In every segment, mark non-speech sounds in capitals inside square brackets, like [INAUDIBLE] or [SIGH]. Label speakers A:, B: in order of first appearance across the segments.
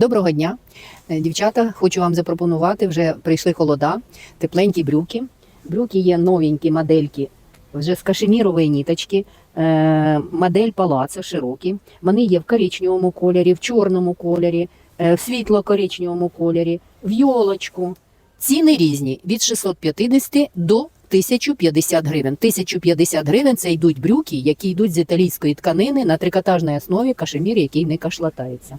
A: Доброго дня, Е, дівчата. Хочу вам запропонувати. Вже прийшли холода, тепленькі брюки. Брюки є новенькі модельки, вже з кашемірової ніточки. Е, модель палацо широкі. Вони є в коричневому кольорі, в чорному кольорі, е, в світло-коричневому кольорі, в йолочку. Ціни різні від 650 до 1050 гривень. 1050 гривень це йдуть брюки, які йдуть з італійської тканини на трикотажній основі кашемір, який не кашлатається.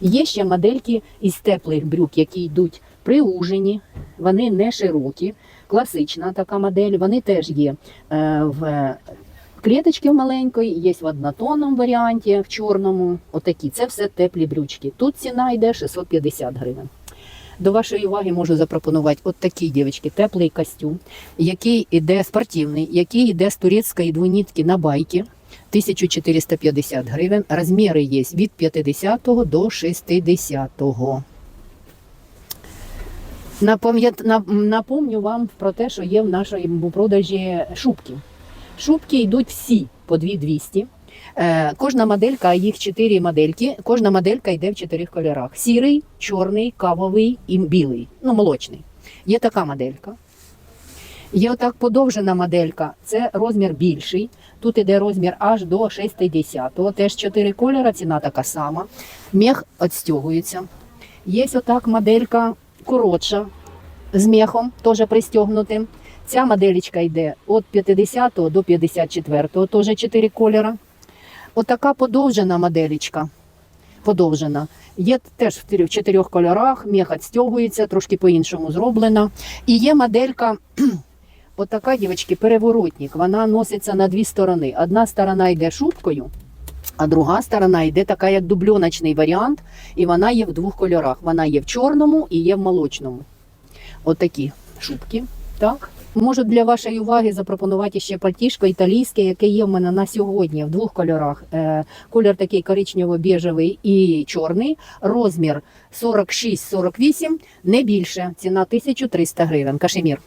A: Є ще модельки із теплих брюк, які йдуть приужені, вони не широкі, класична така модель. Вони теж є е, в клеточки маленької, є в однотонному варіанті, в чорному. Отакі. Це все теплі брючки. Тут ціна йде 650 гривень. До вашої уваги можу запропонувати от такий, дівчатки, теплий костюм, який іде спортивний, який йде з турецької двонітки на байки. 1450 гривень. Розміри є від 50 до 60. Напомню вам про те, що є в нашому продажі шубки. Шубки йдуть всі по 2200. Е, кожна моделька, їх 4 модельки, кожна моделька йде в чотирьох кольорах: сірий, чорний, кавовий і білий, ну молочний. Є така моделька. Є отак подовжена моделька, це розмір більший. Тут іде розмір аж до 60. Теж 4 кольори, ціна така сама. Мех відстягується. Є отак моделька коротша з мехом, теж пристегнутим. Ця моделечка йде від 50 до 54, теж 4 кольори. Отака подовжена моделечка. Подовжена. Є теж в чотирьох кольорах, мех відстягується, трошки по-іншому зроблена. І є моделька [CLEARS THROAT] Отака, дівчатки, переворотник. Вона носиться на дві сторони. Одна сторона йде шубкою, а друга сторона йде така, як дубльоночний варіант, і вона є в двох кольорах. Вона є в чорному і є в молочному. Отакі шубки. Так. Можу для вашої уваги запропонувати ще пальтішко італійське, яке є в мене на сьогодні в двох кольорах. Е, Колір такий коричнево-біжевий і чорний. Розмір 46-48, не більше. Ціна 1300 гривень. Кашемір.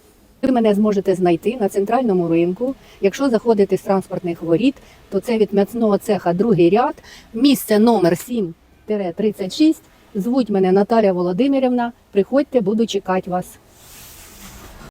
A: Ви мене зможете знайти на центральному ринку. Якщо заходите з транспортних воріт, то це від м'ясного цеха другий ряд. Місце номер 7-36. Звуть мене Наталя Володимирівна. Приходьте, буду чекати вас.